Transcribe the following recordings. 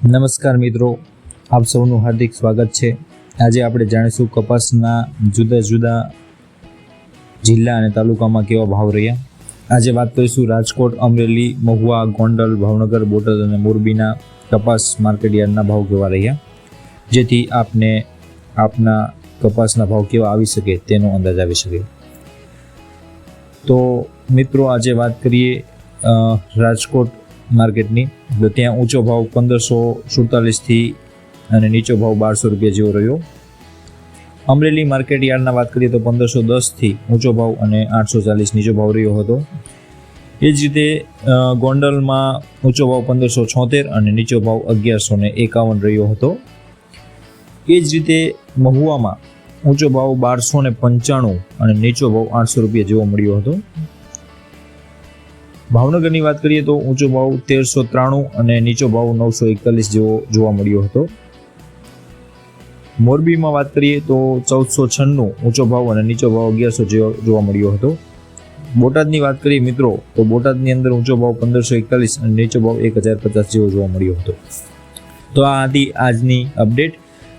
નમસ્કાર મિત્રો, આપ સૌનું હાર્દિક સ્વાગત છે. આજે આપણે જાણીશું કપાસના જુદા જુદા જિલ્લા અને તાલુકામાં કેવા ભાવ રહ્યા. આજે વાત કરીશું રાજકોટ, અમરેલી, મહુવા, ગોંડલ, ભાવનગર, બોટાદ અને મોરબીના કપાસ માર્કેટયાર્ડના ભાવ કેવા રહ્યા. જેથી આપને આપના કપાસના ભાવ કેવા આવી શકે તેનો અંદાજ આવી શકે. તો મિત્રો, આજે વાત કરીએ રાજકોટ માર્કેટની. તો ત્યાં ઊંચો ભાવ પંદરસો સુડતાલીસથી અને નીચો ભાવ બારસો રૂપિયા જેવો રહ્યો. અમરેલી માર્કેટ યાર્ડના વાત કરીએ તો પંદરસો દસથી ઊંચો ભાવ અને આઠસો ચાલીસ નીચો ભાવ રહ્યો હતો. એ જ રીતે ગોંડલમાં ઊંચો ભાવ પંદરસો છોતેર અને નીચો ભાવ અગિયારસો ને એકાવન રહ્યો હતો. એ જ રીતે મહુવામાં ઊંચો ભાવ બારસો ને પંચાણું અને નીચો ભાવ આઠસો રૂપિયા જેવો મળ્યો હતો. ભાવનગરની વાત કરીએ તો ઊંચો ભાવ તેરસો ત્રાણું અને નીચો ભાવ નવસો એકતાલીસ જેવો જોવા મળ્યો હતો. મોરબીમાં વાત કરીએ તો ચૌદસો છન્નું ઊંચો ભાવ અને નીચો ભાવ અગિયારસો જેવો જોવા મળ્યો હતો. બોટાદની વાત કરીએ મિત્રો, તો બોટાદની અંદર ઊંચો ભાવ પંદરસો એકતાલીસ અને નીચો ભાવ એક હજાર પચાસ જેવો જોવા મળ્યો હતો. તો આ હતી આજની અપડેટ.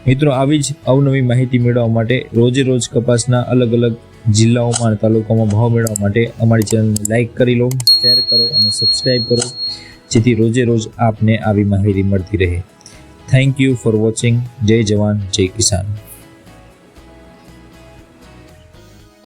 મિત્રો, આવી જ અવનવી માહિતી મેળવવા માટે રોજે રોજ કપાસના અલગ અલગ જિલ્લાઓમાં અને તાલુકામાં ભાવ મેળવવા માટે અમારી ચેનલને લાઇક કરી લો. શેર કરો અને સબસ્ક્રાઈબ કરો, જેથી રોજે રોજ આપને આવી માહિતી મળતી રહે. થેન્ક યુ ફોર વોચિંગ જય જવાન, જય કિસાન.